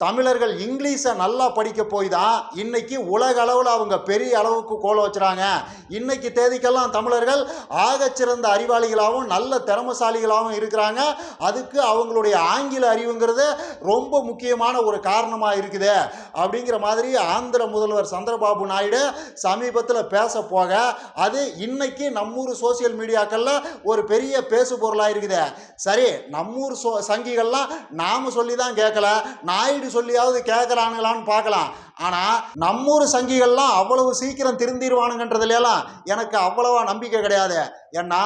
தமிழர்கள் இங்கிலீஷை நல்லா படிக்க போய் தான் இன்னைக்கு உலக அளவில் அவங்க பெரிய அளவுக்கு கோல வச்சுறாங்க. இன்னைக்கு தேதிக்கெல்லாம் தமிழர்கள் ஆகச்சிறந்த அறிவாளிகளாகவும் நல்ல திறமசாலிகளாகவும் இருக்கிறாங்க. அதுக்கு அவங்களுடைய ஆங்கில அறிவுங்கிறது ரொம்ப முக்கியமான ஒரு காரணமாக இருக்குது. அப்படிங்கிற மாதிரி ஆந்திர முதல்வர் சந்திரபாபு நாயுடு சமீபத்தில் பேச போக அது இன்னைக்கு நம்மூர் சோசியல் மீடியாக்களில் ஒரு பெரிய பேசு பொருளாக இருக்குது சரி நம்மூர் சோ சங்கிகள்லாம் நாம் சொல்லி தான் கேட்கல நாயுடு சொல்லியாவது கேட்குறானுங்களான்னு பார்க்கலாம். ஆனால் நம்மூர் சங்கிகள்லாம் அவ்வளவு சீக்கிரம் திருந்திடுவானுங்கன்றதுலாம் எனக்கு அவ்வளவா நம்பிக்கை கிடையாது. ஏன்னா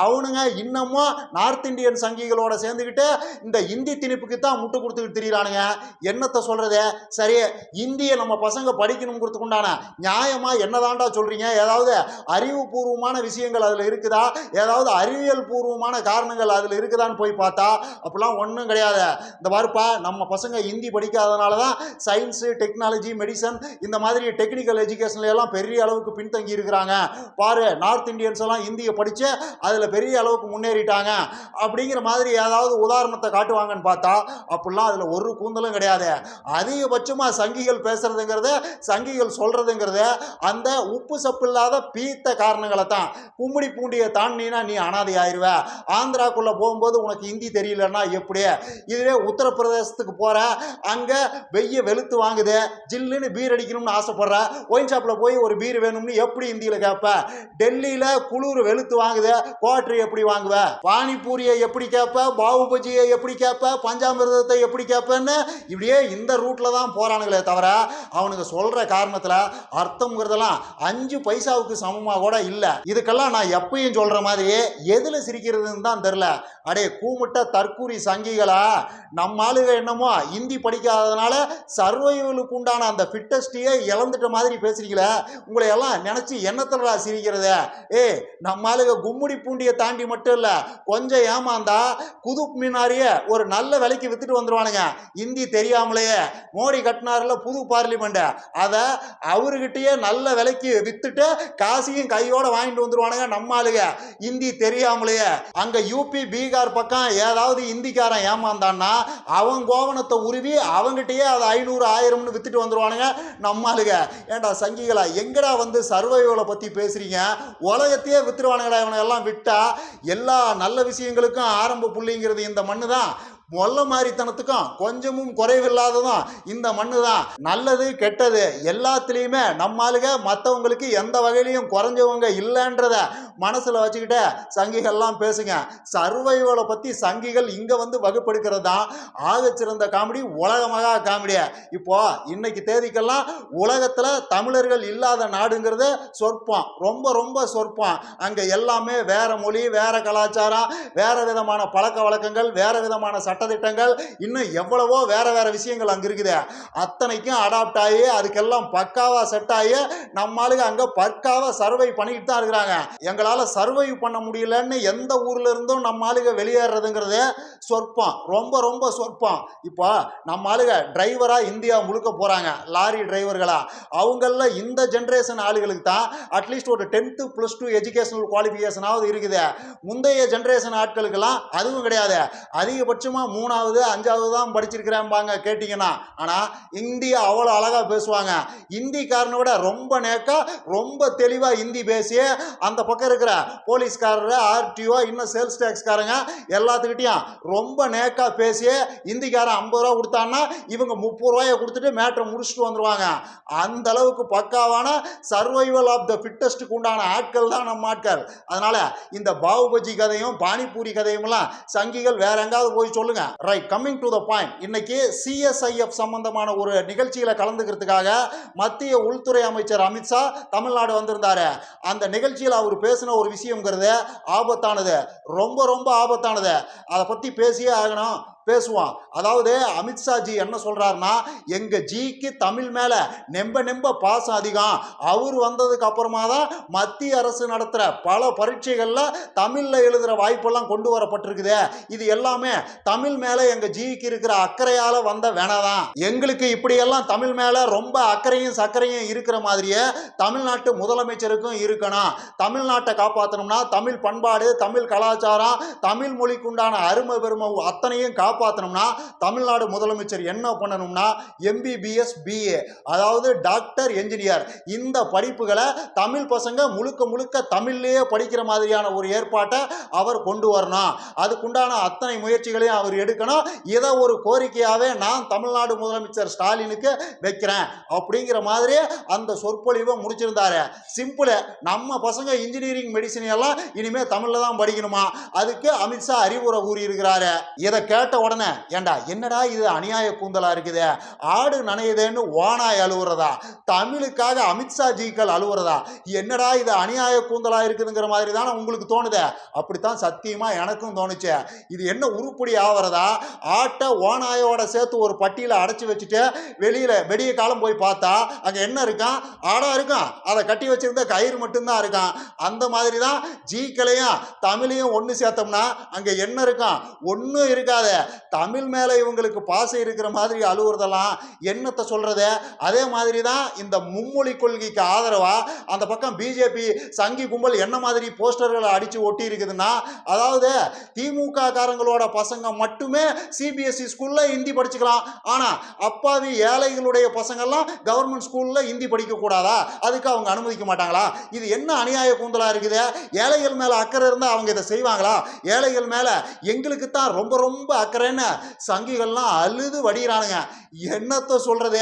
அவனுங்க இன்னமும் நார்த் இந்தியன் சங்கிகளோட சேர்ந்துக்கிட்டு இந்த இந்தி திணிப்புக்கு தான் முட்டு கொடுத்துக்கிட்டு திரியிறானுங்க. என்னத்தை சொல்கிறது சரி இந்தியை நம்ம பசங்க படிக்கணுங்கிறதுக்கு உண்டான நியாயமாக என்னதாண்டா சொல்கிறீங்க ஏதாவது அறிவுபூர்வமான விஷயங்கள் அதில் இருக்குதா? ஏதாவது அறிவியல் பூர்வமான காரணங்கள் அதில் இருக்குதான்னு போய் பார்த்தா அப்படிலாம் ஒன்றும் கிடையாது. இந்த மாதிரிப்பா நம்ம பசங்க ஹிந்தி படிக்காதனால தான் சயின்ஸு டெக்னாலஜி மெடிசன் இந்த மாதிரி டெக்னிக்கல் எஜுகேஷன்ல எல்லாம் பெரிய அளவுக்கு பின்தங்கி இருக்கிறாங்க. பாரு நார்த் இந்தியன்ஸ் எல்லாம் ஹிந்தியை படித்து அதில் பெரிய அளவுக்கு முன்னேறிட்டாங்க. அப்படிங்கிற மாதிரி ஏதாவது உதாரணத்தை காட்டுவாங்கன்னு பார்த்தா அப்படிலாம் அதில் ஒரு கூந்தலும் கிடையாது. அதிகபட்சமாக சங்கிகள் பேசுறதுங்கிறது சங்கிகள் சொல்றதுங்கிறது அந்த உப்பு சப்பு இல்லாத பீத்த காரணங்களை தான். கும்மிடி பூண்டியை தாண்டினா நீ அனாதை ஆயிருவ. ஆந்திராக்குள்ளே போகும்போது உனக்கு ஹிந்தி தெரியலன்னா எப்படி? இதுவே உத்தரப்பிரதேசத்துக்கு போகிற அங்கே வெய்ய வெளுத்து வாங்குது ஜில்லுன்னு பீர் அடிக்கணும்னு ஆசைப்படுற. ஒயின் ஷாப்பில் போய் ஒரு பீர் வேணும்னு எப்படி ஹிந்தியில் கேட்ப டெல்லியில் குளிர் வெளுத்து வாங்குது குவாட்ரி எப்படி வாங்குவ? பானிபூரியை எப்படி கேட்ப பாவுபஜியை எப்படி கேட்ப பஞ்சாமிர்தத்தை எப்படி கேட்பேன்னு இப்படியே இந்த ரூட்டில் தான் போகிறானுங்களே தவிர அவனுங்க சொல்கிற காரணத்தில் அர்த்தம்ங்கிறதெல்லாம் அஞ்சு பைசாவுக்கு சமமாக கூட இல்லை. இதுக்கெல்லாம் நான் எப்பயும் சொல்கிற மாதிரி எதில் சிரிக்கிறதுன்னு தான் தெரில அடே கூமுட்ட தற்கூரி சங்கிகளா? நம்ம ஆளுக என்னமோ ஹிந்தி படிக்காததுனால சர்வைவலுக்கு உண்டான அந்த ஃபிட்டஸ்டியே இழந்துட்ட மாதிரி பேசுறீங்களே உங்களை எல்லாம் நினச்சி என்னத்தடா சிரிக்கிறது? ஏ நம்ம கும்முடி பூண்டியை தாண்டி மட்டும் இல்லை கொஞ்சம் ஏமாந்தா குதுப் மினாரியே ஒரு நல்ல விலைக்கு வித்துட்டு வந்துருவானுங்க. இந்தி தெரியாமலேயே மோடி கட்டினார்ல புது பார்லிமெண்ட். அதை அவர்கிட்டயே நல்ல விலைக்கு வித்துட்டு காசையும் கையோட வாங்கிட்டு வந்துருவானுங்க நம்ம ஆளுங்க இந்தி தெரியாமலேயே அங்க யூபி பீகார் பக்கம் ஏதாவது ஹிந்திக்காரன் ஏமாந்தான்னா அவன் கோவணத்தை உருவி அவங்ககிட்டயே அதை ஐநூறு ஆயிரம்னு வித்துட்டு வந்துருவானுங்க. நம்மளுங்க ஏன்டா சங்கிகளா எங்கடா வந்து சர்வைவலை பத்தி பேசுறீங்க? உலகத்தையே வித்துருவானுங்கடா இவனை எல்லாம் விட்டா. எல்லா நல்ல விஷயங்களுக்கும் ஆரம்ப புள்ளிங்கிறது இந்த மண்ணு தான் மொல்ல மாதிரித்தனத்துக்கும் கொஞ்சமும் குறைவில்லாததும் இந்த மண்ணு தான் நல்லது கெட்டது எல்லாத்துலேயுமே நம்ம மற்றவங்களுக்கு எந்த வகையிலையும் குறைஞ்சவங்க இல்லைன்றத மனசில் வச்சுக்கிட்டு சங்கிகள்லாம் பேசுங்க. சர்வைவலை பற்றி சங்கிகள் இங்கே வந்து வகுப்பெடுக்கிறது? தான் ஆகச்சிறந்த காமெடி உலக மகா இப்போ இன்னைக்கு தேதிக்கெல்லாம் உலகத்தில் தமிழர்கள் இல்லாத நாடுங்கிறது சொற்பம். ரொம்ப ரொம்ப சொற்பம். அங்கே எல்லாமே வேற மொழி வேற கலாச்சாரம் வேற விதமான பழக்க வழக்கங்கள் வேற விதமான சட்டத்திட்டங்கள் இன்னும் எவ்வளவோ வேற வேற விஷயங்கள் அங்கே இருக்குது. அத்தனைக்கும் அடாப்ட் ஆகி அதுக்கெல்லாம் பக்காவாக செட் ஆகி நம்ம அங்கே பக்காவாக சர்வை பண்ணிக்கிட்டு தான் இருக்கிறாங்க. எங்களால் சர்வை பண்ண முடியலன்னு எந்த ஊர்ல இருந்தும் நம்ம ஆளுக வெளியேறதுங்கிறது சொற்பம். ரொம்ப ரொம்ப சொற்பம். இப்போ நம்ம ஆளுக டிரைவராக இந்தியா முழுக்க போகிறாங்க லாரி டிரைவர்களா அவங்கள இந்த ஜென்ரேஷன் ஆளுகளுக்கு தான் அட்லீஸ்ட் ஒரு டென்த்து ப்ளஸ் டூ எஜுகேஷனல் குவாலிஃபிகேஷனாவது இருக்குது. முந்தைய ஜென்ரேஷன் ஆட்களுக்கெல்லாம் அதுவும் கிடையாது. அதிகபட்சமாக மூணாவது அஞ்சாவது தான் படிச்சிருக்கிறேன்பாங்க கேட்டிங்கன்னா. ஆனால் இந்தியா அவ்வளோ அழகாக பேசுவாங்க. ஹிந்திக்காரனை விட ரொம்ப நேக்கா ரொம்ப தெளிவாக ஹிந்தி பேசி அந்த பக்கம் இருக்கிற போலீஸ்காரர் ஆர்டிஓ இன்னும் சேல்ஸ் டேக்ஸ்காரங்க எல்லாத்துக்கிட்டையும் ரொம்ப நேக்கா பேசி ஹிந்திக்காரன் ஐம்பது ரூபா கொடுத்தான்னா இவங்க முப்பது ரூபாயை கொடுத்துட்டு மேட்ரை முடிச்சுட்டு வந்துடுவாங்க அந்த அளவுக்கு பக்காவான சர்வைவல் ஆஃப் த ஃபிட்டஸ்ட்டுக்கு உண்டான ஆட்கள் தான் நம்ம ஆட்கள். அதனால இந்த பாகுபஜி கதையும் பானிபூரி கதையும்லாம் சங்கிகள் வேற எங்காவது போய் சொல்லுங்க. Right coming to the point இன்னைக்கு சிஎஸ்ஐஎஃப் சம்பந்தமான ஒரு நிகழ்ச்சியில கலந்துக்கிறதுக்காக மத்திய உள்துறை அமைச்சர் அமித்ஷா தமிழ்நாடு வந்திருந்தாரு. அந்த நிகழ்ச்சியில் அவர் பேசின ஒரு விஷயங்கிறது ஆபத்தானது. ரொம்ப ரொம்ப ஆபத்தானது. அதை பற்றி பேசியே ஆகணும். பேசுவான். அதாவது அமித்ஷா ஜி என்ன சொல்கிறாருன்னா எங்கள் ஜிக்கு தமிழ் மேலே நெம்ப நெம்ப பாசம் அதிகம். அவர் வந்ததுக்கு அப்புறமா தான் மத்திய அரசு நடத்துகிற பல பரீட்சைகளில் தமிழில் எழுதுகிற வாய்ப்பெல்லாம் கொண்டு வரப்பட்டிருக்குது. இது எல்லாமே தமிழ் மேலே எங்கள் ஜிக்கு இருக்கிற அக்கறையால் வந்த வேணாதான் எங்களுக்கு இப்படியெல்லாம் தமிழ் மேலே ரொம்ப அக்கறையும் சக்கரையும் இருக்கிற மாதிரியே தமிழ்நாட்டு முதலமைச்சருக்கும் இருக்கணும். தமிழ்நாட்டை காப்பாற்றணும்னா தமிழ் பண்பாடு தமிழ் கலாச்சாரம் தமிழ் மொழிக்குண்டான அருமை பெருமை அத்தனையும் காப்பா காப்பாற்றணும்னா தமிழ்நாடு முதலமைச்சர் என்ன பண்ணணும்னா எம்பிபிஎஸ் பிஏ அதாவது டாக்டர் என்ஜினியர். இந்த படிப்புகளை தமிழ் பசங்க முழுக்க முழுக்க தமிழ்லேயே படிக்கிற மாதிரியான ஒரு ஏற்பாட்டை அவர் கொண்டு வரணும். அதுக்குண்டான அத்தனை முயற்சிகளையும் அவர் எடுக்கணும். இதை ஒரு கோரிக்கையாகவே நான் தமிழ்நாடு முதலமைச்சர் ஸ்டாலினுக்கு வைக்கிறேன். அப்படிங்கிற மாதிரி அந்த சொற்பொழிவை முடிச்சிருந்தாரு. சிம்பிளு நம்ம பசங்க இன்ஜினியரிங் மெடிசன் எல்லாம் இனிமேல் தமிழ்ல தான் படிக்கணுமா? அதுக்கு அமித்ஷா அறிவுரை கூறியிருக்கிறாரு. இதை கேட்ட உடனே ஏண்டா என்னடா இது அநியாய கூந்தலா இருக்குது? ஆடு நனையுதேன்னு ஓனாய் அழுவுறதா? தமிழுக்காக அமித்ஷா ஜிக்கள் அழுவுறதா? என்னடா இது அநியாய கூந்தலா இருக்குதுங்கிற மாதிரி தானே உங்களுக்கு தோணுதே? அப்படித்தான் சத்தியமா எனக்கும் தோணுச்சு. இது என்ன உருப்படி ஆவறதா? ஆட்டை ஓனாயோட சேர்த்து ஒரு பட்டியில் அடைச்சி வச்சுட்டு வெளியில வெடிய காலம் போய் பார்த்தா அங்க என்ன இருக்கான்? ஆடா இருக்கான். அதை கட்டி வச்சிருந்த கயிறு மட்டும்தான் இருக்கான். அந்த மாதிரி தான் ஜீக்களையும் தமிழையும் ஒன்று சேர்த்தோம்னா அங்க என்ன இருக்கான்? ஒன்றும் இருக்காது. தமிழ் மேலே இவங்களுக்கு பாசம் இருக்கிற மாதிரி அழுவுறதெல்லாம் என்னத்தை சொல்றது? அதே மாதிரி தான் இந்த மும்மொழி கொள்கைக்கு ஆதரவா? அந்த பக்கம் பிஜேபி சங்கி கும்பல் என்ன மாதிரி போஸ்டர்களை அடிச்சு ஒட்டி இருக்குதுன்னா அதாவது திமுக காரங்களோட பசங்க மட்டுமே சிபிஎஸ்சி ஸ்கூல்ல ஹிந்தி படிச்சுக்கலாம். ஆனா அப்பாவி ஏழைகளுடைய பசங்கள்லாம் கவர்மெண்ட் ஸ்கூல்ல ஹிந்தி படிக்கக்கூடாதா அதுக்கு அவங்க அனுமதிக்க மாட்டாங்களா? இது என்ன அநியாய கூந்தலா இருக்குது? ஏழைகள் மேல அக்கறை இருந்தால் அவங்க இதை செய்வாங்களா? ஏழைகள் மேல எங்களுக்கு தான் ரொம்ப ரொம்ப அக்கறைன்னு சங்கிகள்லாம் அழுது வடிகிறானுங்க. என்னத்தை சொல்கிறது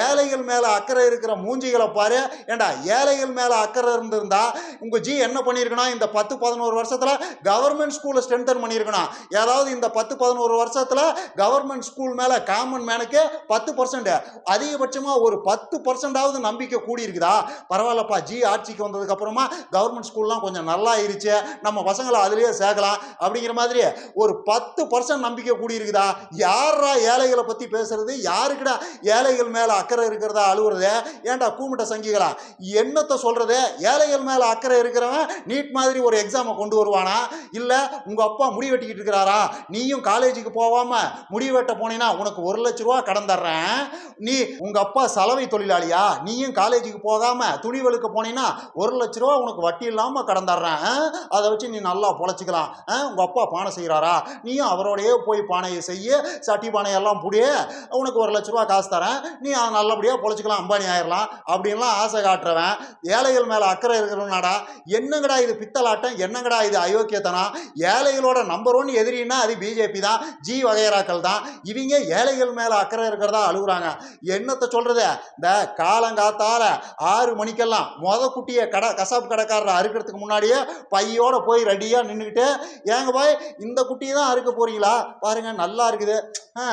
ஏழைகள் மேலே அக்கறை இருக்கிற மூஞ்சிகளை பாரு. ஏண்டா ஏழைகள் மேலே அக்கறை இருந்திருந்தா உங்கள் ஜி என்ன பண்ணியிருக்கணும் இந்த பத்து பதினோரு வருஷத்தில் கவர்மெண்ட் ஸ்கூலை ஸ்ட்ரென்தன் பண்ணியிருக்கணும் ஏதாவது இந்த பத்து பதினோரு வருஷத்தில் கவர்மெண்ட் ஸ்கூல் மேலே காமன் மேனுக்கு பத்து பர்சன்ட் அதிகபட்சமாக ஒரு பத்து பர்சன்டாவது நம்பிக்கை கூடி இருக்குதா பரவாயில்லப்பா ஜி ஆட்சிக்கு வந்ததுக்கப்புறமா கவர்மெண்ட் ஸ்கூல்லாம் கொஞ்சம் நல்லா ஆயிருச்சு நம்ம பசங்களை அதுலேயே சேர்க்கலாம். அப்படிங்கிற மாதிரி ஒரு பத்து பர்சன்ட் நம்பிக்கை கூடியிருக்குதா? யாரா ஏழைகளை பற்றி பேசுறது? யாருக்குடா ஏழைகள் மேலே அக்கறை இருக்கிறதா அழுவுறது? ஏன்டா கூமிட்ட சங்கிகளா? என்னத்தை சொல்றது? ஏழைகள் மேலே அக்கறை இருக்கிறவன் நீட் மாதிரி ஒரு எக்ஸாமை கொண்டு வருவானா? இல்லை உங்கள் அப்பா முடி வெட்டிக்கிட்டு இருக்கிறாரா? நீயும் காலேஜுக்கு போகாமல் முடி வெட்ட போனீங்கன்னா உனக்கு ஒரு லட்ச ரூபா கடன் தர்றேன். நீ உங்கள் அப்பா சலவை தொழிலாளியா? நீயும் காலேஜுக்கு போகாமல் துணி வெளுக்க போனீங்கன்னா ஒரு லட்ச ரூபா உனக்கு வட்டி இல்லாமல் கடன் தர்றேன். ஆ? அதை வச்சு நீ நல்லா பொழைச்சிக்கலாம். ஆ? அப்பா பானை செய்கிறாரா நீயும் அவரோடையே போய் பானையை செய்ய சட்டி பானையெல்லாம் புடிய உனக்கு ஒரு லட்ச ரூபா காசு தரேன் நீ நல்லபடியாக பொழைச்சிக்கலாம் அம்பானி ஆயிடலாம் அப்படின்லாம் ஆசை காட்டுறவன். ஏழைகள் மேலே அக்கறை இருக்கிறவனாடா என்னங்கடா இது பித்தலாட்டம் என்னங்கடா இது அயோக்கியத்தனம்? ஏழைகளோட நம்பர் ஒன் எதிரின்னா அது பிஜேபி தான் ஜி வகையராக்கள் தான். இவங்க ஏழைகள் மேலே அக்கறை இருக்கிறதா அழுகுறாங்க. என்னத்தை சொல்கிறது இந்த காலங்காத்தால ஆறு மணிக்கெல்லாம் மொத குட்டியை கடை கசாப்பு கடைக்காரரை அறுக்கிறதுக்கு முன்னாடியே பையோட போய் ரெடியாக நின்றுக்கிட்டு ஏங்க பாய் இந்த குட்டியை தான் அறுக்க போறீங்களா? பாருங்க நல்லா இருக்குது. ஆ,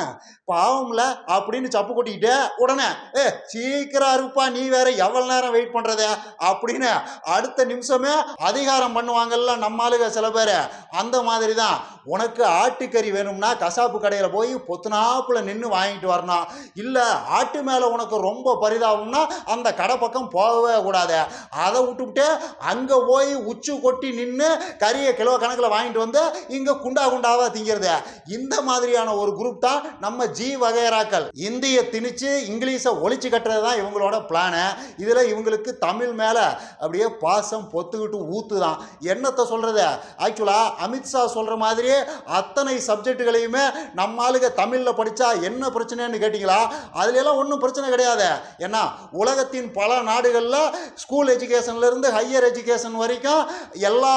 பாவம்ல அப்படின்னு சப்பு கொட்டிக்கிட்டு உடனே ஏ சீக்கிரம் அறுப்பா நீ வேற எவ்வளவு நேரம் வெயிட் பண்றது? அப்படின்னு அடுத்த நிமிஷமே அதிகாரம் பண்ணுவாங்கல்ல நம்ம ஆளுக சில பேர். அந்த மாதிரி தான் உனக்கு ஆட்டுக்கறி வேணும்னா கசாப்பு கடையில் போய் பொத்துனாப்புல நின்று வாங்கிட்டு வரணும். இல்லை ஆட்டு மேலே உனக்கு ரொம்ப பரிதாபம்னா அந்த கடை பக்கம் போகவே கூடாது. அதை விட்டுவிட்டு அங்கே போய் உச்சு கொட்டி நின்று கறியை கிலோ கணக்கில் வாங்கிட்டு வந்து இங்கே குண்டா குண்டாவாக திங்கிறது. இந்த இந்த மாதிரியான ஒரு குரூப் தான் நம்ம ஜி வகைராக்கள் இந்திய திணிச்சு இங்கிலீஷை ஒழிச்சு கட்டுறது தான் இவங்களோட பிளானு இதில் இவங்களுக்கு தமிழ் மேலே அப்படியே பாசம் பொத்துக்கிட்டு ஊத்து தான் என்னத்தை சொல்கிறது ஆக்சுவலாக அமித்ஷா சொல்கிற மாதிரியே அத்தனை சப்ஜெக்டுகளையுமே நம்ம ஆளுங்க தமிழில் படித்தா என்ன பிரச்சனைன்னு கேட்டிங்களா? அதுலலாம் ஒன்றும் பிரச்சனை கிடையாது. ஏன்னா உலகத்தின் பல நாடுகளில் ஸ்கூல் எஜுகேஷன்லேருந்து ஹையர் எஜுகேஷன் வரைக்கும் எல்லா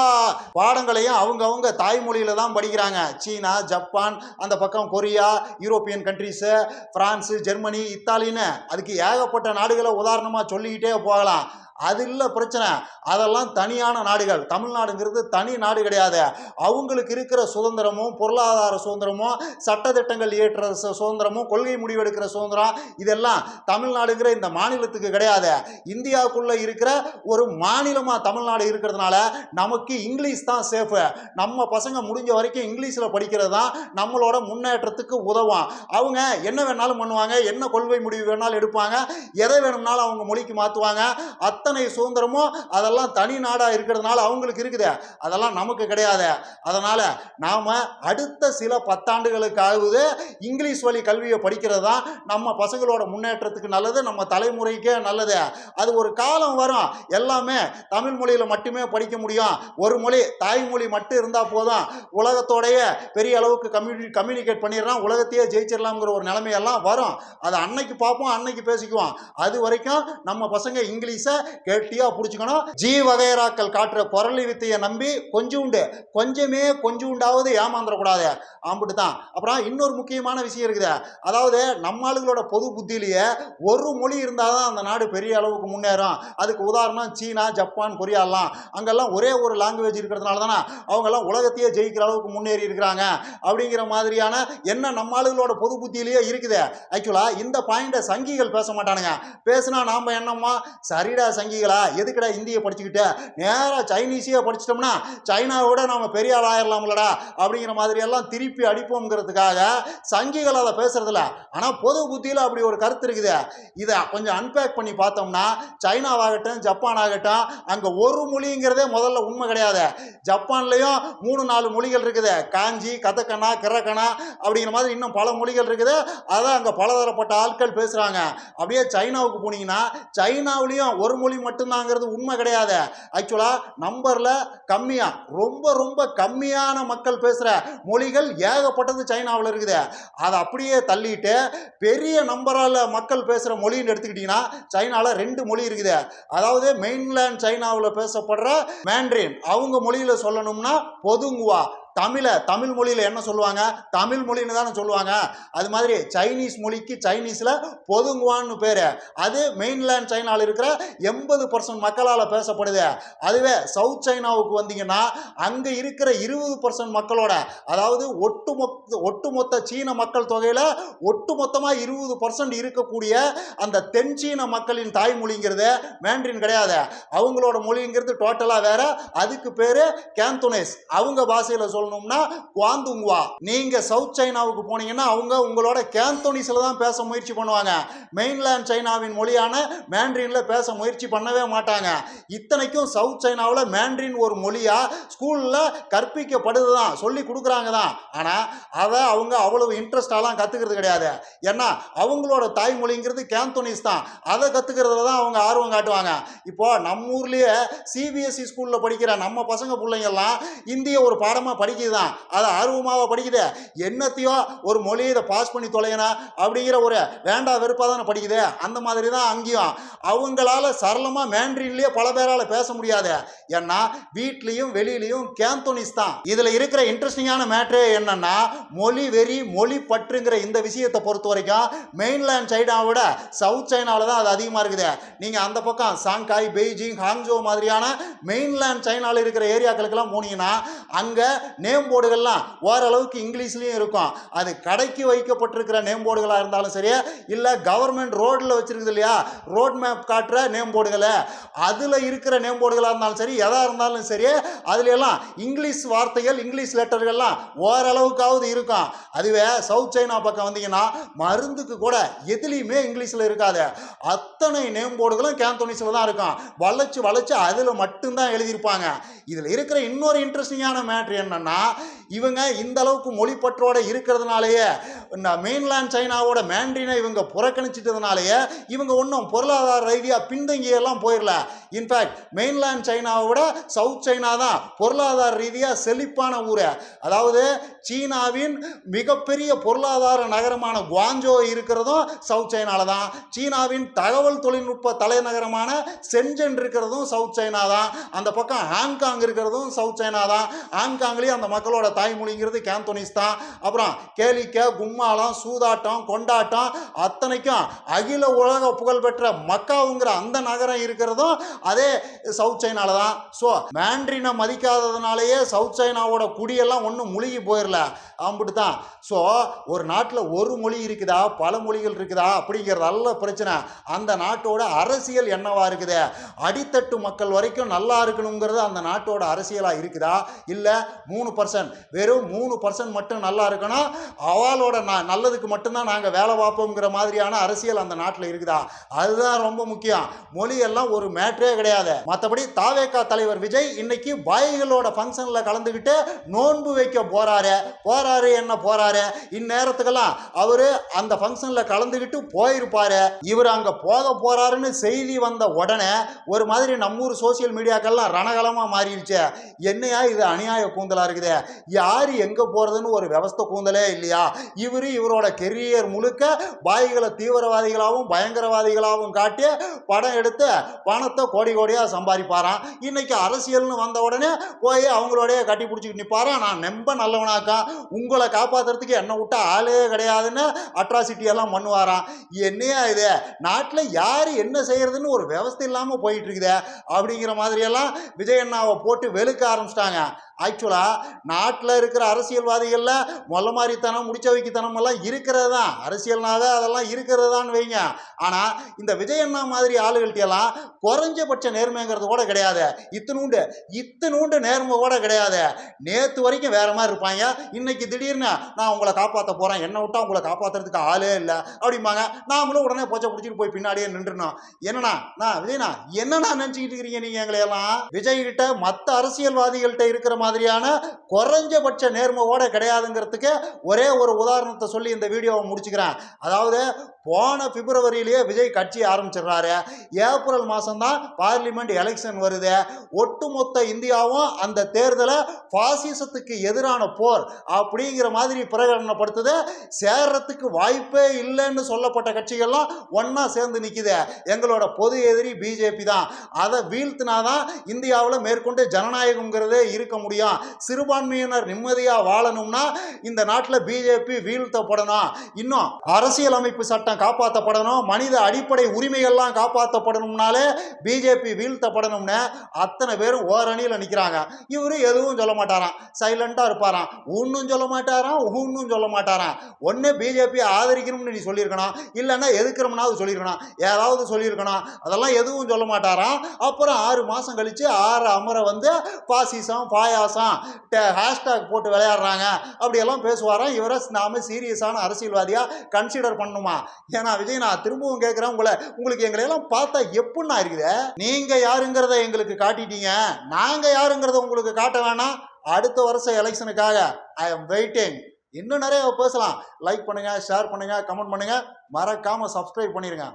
பாடங்களையும் அவங்கவுங்க தாய்மொழியில் தான் படிக்கிறாங்க. சீனா ஜப்பான் அந்த பக்கம் Korea European countries France Germany இத்தாலின்னு அதுக்கு ஏகப்பட்ட நாடுகளை உதாரணமாக சொல்லிக்கிட்டே போகலாம். அது இல்லை பிரச்சனை. அதெல்லாம் தனியான நாடுகள். தமிழ்நாடுங்கிறது தனி நாடு கிடையாது. அவங்களுக்கு இருக்கிற சுதந்திரமும் பொருளாதார சுதந்திரமும் சட்டத்திட்டங்கள் இயற்ற சுதந்திரமும் கொள்கை முடிவெடுக்கிற சுதந்திரம் இதெல்லாம் தமிழ்நாடுங்கிற இந்த மாநிலத்துக்கு கிடையாது. இந்தியாவுக்குள்ளே இருக்கிற ஒரு மாநிலமாக தமிழ்நாடு இருக்கிறதுனால நமக்கு இங்கிலீஷ் தான் சேஃபு நம்ம பசங்க முடிஞ்ச வரைக்கும் இங்கிலீஷில் படிக்கிறது தான் நம்மளோட முன்னேற்றத்துக்கு உதவும். அவங்க என்ன வேணாலும் பண்ணுவாங்க என்ன கொள்கை முடிவு வேணாலும் எடுப்பாங்க எதை வேணும்னாலும் அவங்க மொழிக்கு மாற்றுவாங்க அத் அத்தனை சுதந்திரமும் அதெல்லாம் தனி நாடாக இருக்கிறதுனால அவங்களுக்கு இருக்குது. அதெல்லாம் நமக்கு கிடையாது. அதனால் நாம் அடுத்த சில பத்தாண்டுகளுக்காவது இங்கிலீஷ் வழி கல்வியை படிக்கிறது தான் நம்ம பசங்களோட முன்னேற்றத்துக்கு நல்லது நம்ம தலைமுறைக்கே நல்லது. அது ஒரு காலம் வரும். எல்லாமே தமிழ் மொழியில் மட்டுமே படிக்க முடியும். ஒரு மொழி தாய்மொழி மட்டும் இருந்தால் போதும். உலகத்தோடைய பெரிய அளவுக்கு கம்யூனி கம்யூனிகேட் பண்ணிடுறான். உலகத்தையே ஜெயிச்சிடலாம்ங்கிற ஒரு நிலைமையெல்லாம் வரும். அதை அன்னைக்கு பார்ப்போம் அன்னைக்கு பேசிக்குவோம். அது வரைக்கும் நம்ம பசங்க இங்கிலீஷை கெட்டியாக பிடிச்சிக்கணும். ஜி வகைராக்கள் காட்டுற குரலி வித்தையை நம்பி கொஞ்சோண்டு கொஞ்சமே கொஞ்சோண்டாவது ஏமாந்துடக்கூடாது ஆம்பிட்டு தான். அப்புறம் இன்னொரு முக்கியமான விஷயம் இருக்குது. அதாவது நம்ம ஆளுகளோட பொது புத்தியிலேயே ஒரு மொழி இருந்தால் தான் அந்த நாடு பெரிய அளவுக்கு முன்னேறும். அதுக்கு உதாரணம் சீனா ஜப்பான் கொரியாலாம் அங்கெல்லாம் ஒரே ஒரு லாங்குவேஜ் இருக்கிறதுனால தானே அவங்கெல்லாம் உலகத்தையே ஜெயிக்கிற அளவுக்கு முன்னேறி இருக்கிறாங்க. அப்படிங்கிற மாதிரியான என்ன நம்ம ஆளுகளோட பொது புத்தியிலேயே இருக்குது. ஆக்சுவலாக இந்த பாயிண்ட்டை சங்கிகள் பேச மாட்டானுங்க. பேசுனா நாம் என்னம்மா? சரிடா சங்கிகளா? எதுக்குடா இந்தியை படிச்சுக்கிட்டு? நேராக சைனீஸையே படிச்சிட்டோம்னா சைனாவோட நாம பெரிய ஆள் ஆயிடலாம்லடா அப்படிங்கிற மாதிரி எல்லாம் திருப்பி அடிப்போங்கிறதுக்காக சங்கிகள் அதை பேசுறதில்ல. ஆனால் பொது புத்தியில் அப்படி ஒரு கருத்து இருக்குது. இதை கொஞ்சம் அன்பேக் பண்ணி பார்த்தோம்னா சைனாவாகட்டும் ஜப்பான் ஆகட்டும் அங்கே ஒரு மொழிங்கிறதே முதல்ல உண்மை கிடையாது. ஜப்பான்லேயும் மூணு நாலு மொழிகள் இருக்குது. காஞ்சி கதக்கணா கிரக்கணா அப்படிங்கிற மாதிரி இன்னும் பல மொழிகள் இருக்குது. அதை அங்கே பலதரப்பட்ட ஆட்கள் பேசுகிறாங்க அப்படியே சைனாவுக்கு போனீங்கன்னா சைனாவிலையும் ஒரு மொழி மட்டும்தாங்கிறது உண்மை கிடையாது. ஆக்சுவலாக நம்பரில் கம்மியாக ரொம்ப ரொம்ப கம்மியான மக்கள் பேசுகிற மொழிகள் ஏகப்பட்டது சைனாவில் இருக்குது. அதை அப்படியே தள்ளிட்டு பெரிய நம்பரால் மக்கள் பேசுகிற மொழின்னு எடுத்துக்கிட்டிங்கன்னா சைனாவில் ரெண்டு மொழி இருக்குது. அதாவது மெயின்லேண்ட் சைனாவில் பேசப்படுற மேண்ட்ரின் அவங்க மொழியில் சொல்லணும்னா பொதுங்குவா. தமிழை தமிழ் மொழியில் என்ன சொல்லுவாங்க? தமிழ் மொழின்னு தானே சொல்லுவாங்க. அது மாதிரி சைனீஸ் மொழிக்கு சைனீஸில் பொதுங்குவான்னு பேர். அது மெயின்லேண்ட் சைனாவில் இருக்கிற எண்பது பர்சன்ட் மக்களால் பேசப்படுது. அதுவே சவுத் சைனாவுக்கு வந்தீங்கன்னா அங்கே இருக்கிற இருபது பர்சன்ட் மக்களோட அதாவது ஒட்டுமொத்த ஒட்டுமொத்த சீன மக்கள் தொகையில் ஒட்டுமொத்தமாக இருபது பர்சன்ட் இருக்கக்கூடிய அந்த தென் சீன மக்களின் தாய்மொழிங்கிறது மேண்ட்ரின் கிடையாது. அவங்களோட மொழிங்கிறது டோட்டலாக வேற. அதுக்கு பேர் கேந்தோனேஸ். அவங்க பாஷையில் சொல்லணும்னா குவாந்துங்குவா. நீங்கள் சவுத் சைனாவுக்கு போனீங்கன்னா அவங்க உங்களோட கேந்தோனிஸில் தான் பேச முயற்சி பண்ணுவாங்க. மெயின்லேண்ட் சைனாவின் மொழியான மேண்ட்ரின்ல பேச முயற்சி பண்ணவே மாட்டாங்க. இத்தனைக்கும் சவுத் சைனாவில் மேண்ட்ரின் ஒரு மொழியா ஸ்கூலில் கற்பிக்கப்படுது தான் சொல்லி கொடுக்குறாங்க தான் ஆனால் அதை அவங்க அவ்வளவு இன்ட்ரெஸ்டாலாம் கற்றுக்கிறது கிடையாது. ஏன்னா அவங்களோட தாய்மொழிங்கிறது கேந்தோனிஸ் தான். அதை கற்றுக்கிறதுல தான் அவங்க ஆர்வம் காட்டுவாங்க. இப்போ நம்ம ஊர்லேயே சிபிஎஸ்சி ஸ்கூலில் படிக்கிற நம்ம பசங்க பிள்ளைங்கள்லாம் இந்திய ஒரு பாடமாக படிக்குது தான் அதை ஆர்வமாக படிக்குது. என்னத்தையோ ஒரு மொழியை இதை பாஸ் பண்ணி தொலையணும் அப்படிங்கிற ஒரு வேண்டா வெறுப்பாக தானே படிக்குது. அந்த மாதிரி தான் அங்கேயும். அவங்களால சரளமாக மேண்ட்ரின்லேயே பல பேரால் பேச முடியாது. ஏன்னா வீட்லேயும் வெளியிலையும் கேந்தோனிஸ் தான். இதில் இருக்கிற இன்ட்ரெஸ்டிங்கான மேட்ரு என்னன்னா மொழி வெறி மொழி பற்றுங்கிற இந்த விஷயத்தை பொறுத்த வரைக்கும் மெயின்லேண்ட் சைனாவை விட சவுத் சைனாவில் தான் அது அதிகமாக இருக்குது. நீங்கள் அந்த பக்கம் சாங்காய் பெய்ஜிங் ஹாங்ஜோ மாதிரியான மெயின்லேண்ட் சைனாவில் இருக்கிற ஏரியாக்களுக்கெல்லாம் போனீங்கன்னா அங்கே நேம் போர்டுகள்லாம் ஓரளவுக்கு இங்கிலீஷ்லேயும் இருக்கும். அது கடைக்கு வைக்கப்பட்டிருக்கிற நேம் போர்டுகளாக இருந்தாலும் சரி இல்லை கவர்மெண்ட் ரோட்டில் வச்சுருக்குது இல்லையா ரோட் மேப் காட்டுற நேம் போர்டுகளை அதில் இருக்கிற நேம் போர்டுகளாக இருந்தாலும் சரி எதாக இருந்தாலும் சரி அதுல எல்லாம் இங்கிலீஷ் வார்த்தைகள் இங்கிலீஷ் லெட்டர்கள்லாம் ஓரளவுக்காவது இருக்கும். அதுவே சவுத் சைனா பக்கம் வந்தீங்கன்னா மருந்துக்கு கூட எதுலேயுமே இங்கிலீஷில் இருக்காது. அத்தனை நேம் போர்டுகளும் கேந்தோனிஸில் தான் இருக்கும். வளைச்சு வளைச்சு அதில் மட்டும்தான் எழுதியிருப்பாங்க. இதில் இருக்கிற இன்னொரு இன்ட்ரெஸ்டிங்கான மேட்ரு என்னென்னா இவங்க இந்த அளவுக்கு மொழிப்பற்றோட இருக்கிறதுனாலயே இந்த மெயின்லேண்ட் சைனாவோட மேண்ட்ரினை இவங்க புறக்கணிச்சிட்டதுனாலயே இவங்க ஒன்றும் பொருளாதார ரீதியாக பின்தங்கியெல்லாம் போயிடல இன்ஃபேக்ட் மெயின்லேண்ட் சைனாவை விட சவுத் சைனா தான் பொருளாதார ரீதியாக செழிப்பான ஊர். அதாவது சீனாவின் மிகப்பெரிய பொருளாதார நகரமான குவாஞ்சோ இருக்கிறதும் சவுத் சைனால தான். சீனாவின் தகவல் தொழில்நுட்ப தலைநகரமான செஞ்சன் இருக்கிறதும் சவுத் சைனா தான். அந்த பக்கம் ஹாங்காங் இருக்கிறதும் சவுத் சைனா தான். ஹாங்காங்லேயும் அந்த மக்களோட தாய்மொழிங்கிறது கேந்தோனிஸ் தான் அப்புறம் கேளிக்க கும்மாளம் சூதாட்டம் கொண்டாட்டம் அத்தனைக்கும் அகில உலக புகழ்பெற்ற மக்காவுங்கிற அந்த நகரம் இருக்கிறதும் அதே சவுத் சைனால தான் ஸோ மேண்ட்ரினை மதிக்காததுனாலேயே சவுத் சைனாவோட குடியெல்லாம் ஒன்றும் முழுகி போயிடல அப்படி தான் ஸோ ஒரு நாட்டில் ஒரு மொழி இருக்குதா? பல மொழிகள் இருக்குதா? அப்படிங்கிறது அல்ல பிரச்சனை. அந்த நாட்டோட அரசியல் என்னவா இருக்குது? அடித்தட்டு மக்கள் வரைக்கும் நல்லா இருக்கணுங்கிறது அந்த நாட்டோட அரசியலாக இருக்குதா? இல்லை மூளை மூணு பர்சன்ட் வெறும் மூணு பர்சன்ட் மட்டும் நல்லா இருக்கணும். அவளோட நான் நல்லதுக்கு மட்டும்தான் நாங்கள் வேலை பார்ப்போங்கிற மாதிரியான அரசியல் அந்த நாட்டில் இருக்குதா? அதுதான் ரொம்ப முக்கியம். மொழியெல்லாம் ஒரு மேட்ரே கிடையாது. மற்றபடி தாவேக்கா தலைவர் விஜய் இன்னைக்கு பாய்களோட ஃபங்க்ஷனில் கலந்துக்கிட்டு நோன்பு வைக்க போறாரு. போறாரு என்ன போறாரு? இந்நேரத்துக்கெல்லாம் அவரு அந்த ஃபங்க்ஷனில் கலந்துக்கிட்டு போயிருப்பாரு. இவர் அங்கே போக போறாருன்னு செய்தி வந்த உடனே ஒரு மாதிரி நம்மூர் சோசியல் மீடியாக்கெல்லாம் ரணகலமாக மாறிடுச்சு. என்னையா இது அநியாய கூந்தலாக இருக்குது யார் எங்கே போகிறதுன்னு ஒரு விவஸ்தை கூந்தலே இல்லையா? இவர் இவரோட கெரியர் முழுக்க பாய்களை தீவிரவாதிகளாகவும் பயங்கரவாதிகளாகவும் காட்டி படம் எடுத்து பணத்தை கோடி கோடியாக சம்பாதிப்பாராம். இன்னைக்கு அரசியல்னு வந்த உடனே போய் அவங்களோடைய கட்டி பிடிச்சிக்கிட்டு நிற்பாராம் நான் நம்ப நல்லவனாக்கா உங்களை காப்பாற்றுறதுக்கு என்னை விட்டா ஆளே கிடையாதுன்னு அட்ராசிட்டி எல்லாம் பண்ணுவாராம். என்னையா இது? நாட்டில் யார் என்ன செய்யறதுன்னு ஒரு விவஸ்தை இல்லாமல் போயிட்டு இருக்குதே? அப்படிங்கிற மாதிரியெல்லாம் விஜய் அண்ணாவை போட்டு வெளுக்க ஆரம்பிச்சிட்டாங்க. ஆக்சுவலாக நாட்டில் இருக்கிற அரசியல்வாதிகளில் மொல்ல மாதிரித்தனம் முடிச்ச வைக்கத்தனம் எல்லாம் இருக்கிறது தான் அரசியல்னாவே அதெல்லாம் இருக்கிறது தான் வைங்க. ஆனால் இந்த விஜயண்ணா மாதிரி ஆளுகள்கிட்டயெல்லாம் குறைஞ்சபட்ச நேர்மைங்கிறது கூட கிடையாது. இத்தனூண்டு இத்தனூண்டு நேர்மை கூட கிடையாது. நேற்று வரைக்கும் வேற மாதிரி இருப்பாங்க. இன்னைக்கு திடீர்னு நான் உங்களை காப்பாற்ற போகிறேன் என்னை விட்டா உங்களை காப்பாற்றுறதுக்கு ஆளே இல்லை. அப்படிம்பாங்க. நாமளும் உடனே போச்சை பிடிச்சிட்டு போய் பின்னாடியே நின்றுனோம் என்னண்ணா நான் விஜய்ண்ணா என்னண்ணா நினச்சிக்கிட்டு இருக்கிறீங்க நீங்கள் எங்களையெல்லாம்? விஜய்கிட்ட மற்ற அரசியல்வாதிகள்கிட்ட இருக்கிற மாதிரியான குறைஞ்சபட்ச நேர்மையோட கிடையாதுங்கிறதுக்கு ஒரே ஒரு உதாரணத்தை சொல்லி இந்த வீடியோவை முடிச்சுக்கிறேன். அதாவது போன பிப்ரவரியிலேயே விஜய் கட்சி ஆரம்பிச்சிடுறாரு. ஏப்ரல் மாதம்தான் பார்லிமெண்ட் எலெக்ஷன் வருது. ஒட்டுமொத்த இந்தியாவும் அந்த தேர்தலை பாசிசத்துக்கு எதிரான போர் அப்படிங்கிற மாதிரி பிரகடனப்படுத்துது. சேர்றதுக்கு வாய்ப்பே இல்லைன்னு சொல்லப்பட்ட கட்சிகள்லாம் ஒன்றா சேர்ந்து நிற்கிது எங்களோட பொது எதிரி பிஜேபி தான். அதை வீழ்த்தினாதான் இந்தியாவில் மேற்கொண்டு ஜனநாயகங்கிறதே இருக்க முடியும். சிறுபான்மையினர் நிம்மதியாக வாழணும்னா இந்த நாட்டில் பிஜேபி வீழ்த்தப்படணும். இன்னும் அரசியலமைப்பு சட்டம் காப்பாற்றப்படணும் மனித அடிப்படை உரிமைகள்லாம் காப்பாற்றப்படணும்னாலே பிஜேபி வீழ்த்தப்படணும்னு அத்தனை பேரும் ஓரணியில் நிற்கிறாங்க இவரும் எதுவும் சொல்ல மாட்டாராம். சைலண்ட்டாக இருப்பாராம். ஒன்றும் சொல்ல மாட்டாராம். ஒன்றும் சொல்ல மாட்டாராம். ஒன்று பிஜேபி ஆதரிக்கணும்னு நீ சொல்லியிருக்கணும். இல்லைன்னா எதுக்கிறோம்னாவது சொல்லியிருக்கணும். ஏதாவது சொல்லியிருக்கணும். அதெல்லாம் எதுவும் சொல்ல மாட்டாராம். அப்புறம் ஆறு மாதம் கழித்து ஆறு அமரை வந்து பாசிசம் பாயாசம் ஹேஷ்டாக் போட்டு விளையாடுறாங்க. அப்படியெல்லாம் பேசுவாராம். இவரை நாம சீரியஸான அரசியல்வாதியாக கன்சிடர் பண்ணணுமா? ஏன்னா விஜய் நான் திரும்பவும் கேட்குறேன் உங்களை உங்களுக்கு எங்களை எல்லாம் பார்த்தா எப்படின்னா இருக்குது? நீங்கள் யாருங்கிறத எங்களுக்கு காட்டிட்டீங்க. நாங்கள் யாருங்கிறத உங்களுக்கு காட்ட வேணாம். அடுத்த வருஷம் எலெக்ஷனுக்காக ஐ எம் வெயிட்டிங் இன்னும் நிறைய பேசலாம். லைக் பண்ணுங்கள் ஷேர் பண்ணுங்கள் கமெண்ட் பண்ணுங்கள் மறக்காமல் சப்ஸ்கிரைப் பண்ணிடுங்க